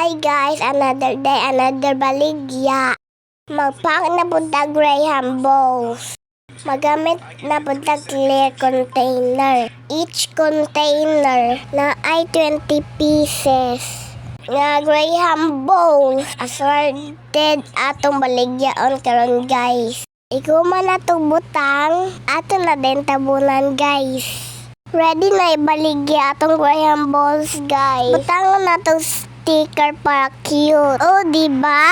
Hi guys, another day, another baligya. Magpack na punta Graham Balls. Magamit na punta clear container. Each container na ay 20 pieces. Nga Graham Balls. Assorted atong baligyaon karon guys. Ikaw man na butang, ato na din tabunan guys. Ready na ibaligya atong Graham Balls, guys. Butang na to sticker para cute. Oh, di ba?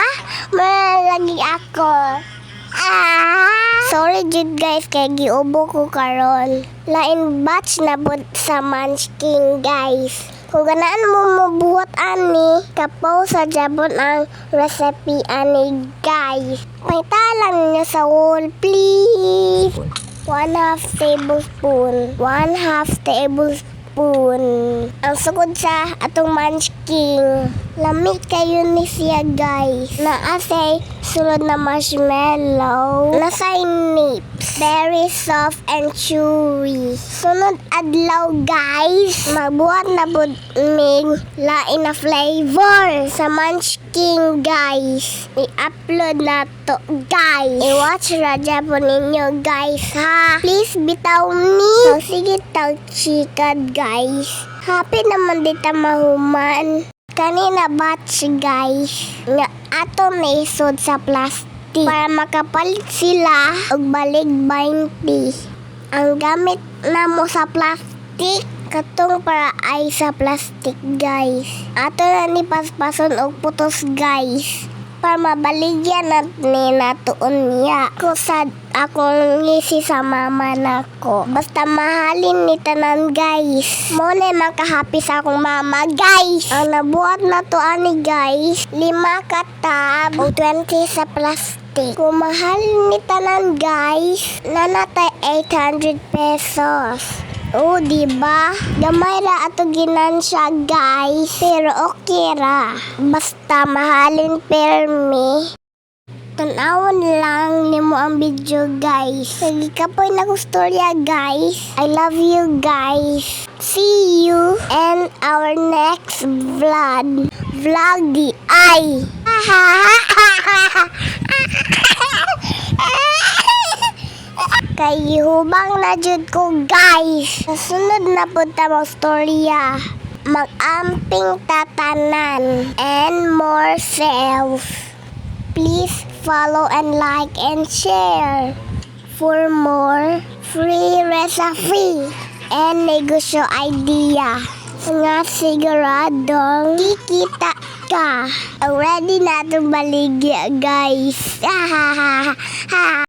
Malagi ako. Ah! Sorry jud guys kay giubo ko karon. Lain batch na bud sa Munchkin guys. Kung ganaan mo mabuhat ani, kapaw sa jabon ang recipe ani guys. May talang niya sa wall please. One half tablespoon. One half tablespoon. Ang sugod sa atong munchkin. Lamig kayo ni siya guys. Naasay sunod na marshmallow. Nasay nips. Very soft and chewy. Sunod adlaw guys. Magbuhat na bud mig lain na flavor sa munchkin guys. I-upload na to guys. I-watch radya po ninyo guys ha. Please bitaw me. So, sige tag chikad guys. Happy naman dita mahuman. Kanina batch guys. Nga ato naisod sa plastic. Para makapalit sila og balik 20. Ang gamit na mo sa plastic katong para ay sa plastic guys. Ato na ni paspason og putos guys. Para mabaligyan na ni niya. Ko sa akong ngisi sa mama nako. Basta mahalin ni tanan guys. Mo na makahappy sa akong mama guys. Ang nabuhat na to ani guys. Lima katab o 20 sa plastic. Kung mahal ni tanan guys, nanatay 800 pesos. Oh, di ba? Gamay ra ato ginansya, guys. Pero okay ra. Basta mahalin permi. Tanawon lang nimo ang video, guys. Sige ka po na guys. I love you, guys. See you in our next vlog. Vlog di ay. Kay hubang na ko guys. Sunod na punta mo storya. Mag-amping tatanan and more self. Please follow and like and share for more free recipe and negosyo idea nga siguradong kikita ka. Ready na itong baligya guys.